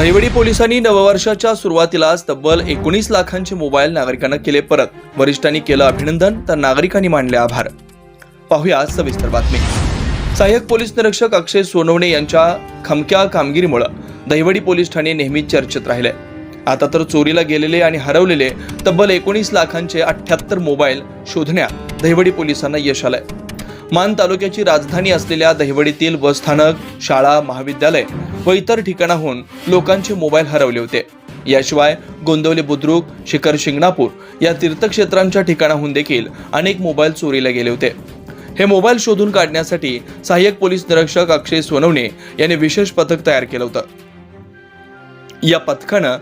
दहिवडी पोलिसांनी नववर्षाच्या सुरुवातीलाच तब्बल एकोणीस लाखांचे मोबाईल नागरिकांना केले परत. वरिष्ठांनी केलं अभिनंदन तर नागरिकांनी मानले आभार. पाहूया सविस्तर बातमी. सहाय्यक पोलीस निरीक्षक अक्षय सोनवणे यांच्या खमक्या कामगिरीमुळे दहिवडी पोलीस ठाणे नेहमीच चर्चेत राहिले. आता तर चोरीला गेलेले आणि हरवलेले तब्बल एकोणीस लाखांचे अठ्ठ्याहत्तर मोबाईल शोधण्यात दहिवडी पोलिसांना यश आलंय. मान तालुक्याची राजधानी असलेल्या दहिवडीतील बसस्थानक शाळा महाविद्यालय व इतर ठिकाणाहून लोकांचे मोबाईल हरवले होते. याशिवाय गोंदवली बुद्रुक शिखर शिंगणापूर या तीर्थक्षेत्रांच्या ठिकाणाहून देखील अनेक मोबाईल चोरीला गेले होते. हे मोबाईल शोधून काढण्यासाठी सहाय्यक पोलीस निरीक्षक अक्षय सोनवणे यांनी विशेष पथक तयार केलं होतं. या पथकानं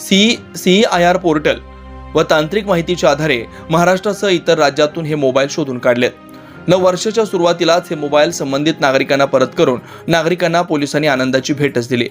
C C I R portal व तांत्रिक माहितीच्या आधारे महाराष्ट्रासह इतर राज्यातून हे मोबाईल शोधून काढलेत. न वर्षाच्या सुरुवातीलाच हे मोबाईल संबंधित नागरिकांना परत करून नागरिकांना पोलिसांनी आनंदाची भेटच दिली.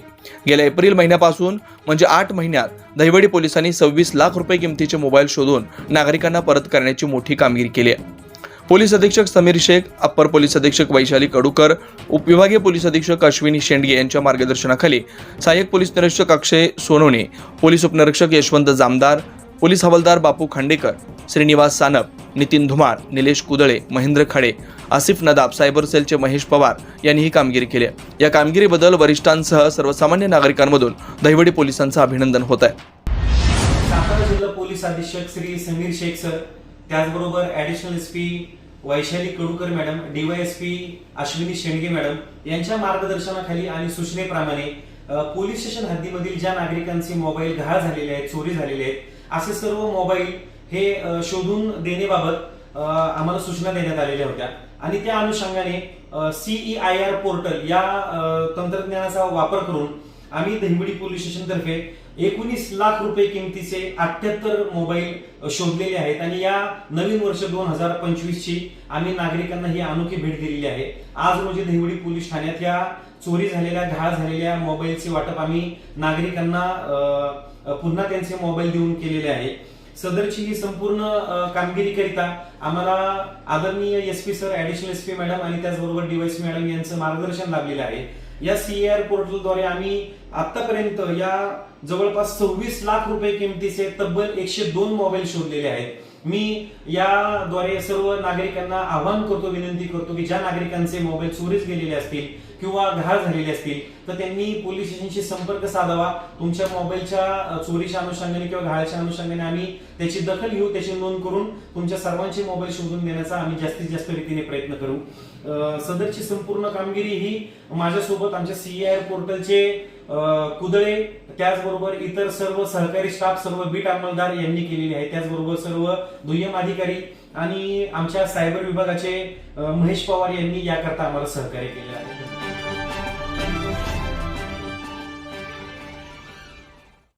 गेल्या एप्रिल महिन्यापासून म्हणजे आठ महिन्यात दहिवडी पोलिसांनी सव्वीस लाख रुपये किमतीचे मोबाईल शोधून नागरिकांना परत करण्याची मोठी कामगिरी केली आहे. पोलीस अधीक्षक समीर शेख अप्पर पोलीस अधीक्षक वैशाली कडूकर उपविभागीय पोलीस अधीक्षक अश्विनी शेंडगे यांच्या मार्गदर्शनाखाली सहाय्यक पोलीस निरीक्षक अक्षय सोनवणे पोलीस उपनिरीक्षक यशवंत जामदार पोलीस हवालदार बापू खांडेकर श्रीनिवास सानप नितीन धुमाळ निलेश कुदळे महेंद्र खडे आसिफ नदाब सायबर सेलचे महेश पवार यांनी ही कामगिरी केली आहे. या कामगिरीबद्दल वरिष्ठांसह सर्वसामान्य नागरिकांमधून दहिवडी पोलिसांचं अभिनंदन होत आहे सातारा जिल्हा पोलीस अधीक्षक श्री समीर शेख सर त्याचबरोबर additional S P Vaishali Kadukar madam DYSP Ashwini Shendge madam यांच्या मार्गदर्शनाखाली आणि सूचनेप्रमाणे पोलीस स्टेशन हद्दीमधील ज्या नागरिकांचे मोबाईल गहाळ झालेले आहेत चोरी झालेले आहेत असे सर्व मोबाईल हे शोधून देण्याबाबत आम्हाला सूचना देण्यात आलेल्या होत्या. आणि त्या अनुषंगाने सीई आय आर पोर्टल या तंत्रज्ञानाचा वापर करून आम्ही दहिवडी पोलीस स्टेशनतर्फे एकोणीस लाख रुपये किमतीचे अठ्याहत्तर मोबाईल शोधलेले आहेत. आणि या नवीन वर्ष दोन हजार पंचवीस ची आम्ही नागरिकांना ही अनोखी भेट दिलेली आहे. आज म्हणजे रोजी दहिवडी पोलीस ठाण्यात या चोरी झालेल्या घाळ झालेल्या मोबाईलचे वाटप आम्ही नागरिकांना पुन्हा त्यांचे मोबाईल देऊन केलेले आहे. सदरची ही संपूर्ण कामगिरी करिता आम्हाला आदरणीय S P sir additional S P madam आणि त्याचबरोबर डीवायसी मॅडम यांचं मार्गदर्शन लाभलेलं आहे. या सीआर पोर्टलद्वारे आम्ही आतापर्यंत या जवळपास सव्वीस लाख रुपये किमतीचे तब्बल एकशे दोन मोबाईल शोधलेले आहेत. मी याद्वारे सर्व नागरिकांना आवाहन करतो विनंती करतो की ज्या नागरिकांचे मोबाईल चोरीच गेलेले असतील किंवा घाळ झालेले असतील तर त्यांनी पोलीस स्टेशनशी संपर्क साधावा. तुमच्या मोबाईलच्या चोरीच्या अनुषंगाने किंवा घाळाच्या अनुषंगाने आम्ही त्याची दखल घेऊ त्याची नोंद करून तुमच्या सर्वांचे मोबाईल शोधून देण्याचा आम्ही जास्तीत जास्त रीतीने प्रयत्न करू. सदरची संपूर्ण कामगिरी ही माझ्यासोबत आमच्या सीआर पोर्टलचे कुदळे त्याचबरोबर इतर सर्व सहकारी स्टाफ सर्व बीट अंमलदार यांनी केलेली आहे त्याचबरोबर सर्व दुय्यम अधिकारी आणि आमच्या सायबर विभागाचे महेश पवार यांनी याकरता आम्हाला सहकार्य केले आहे.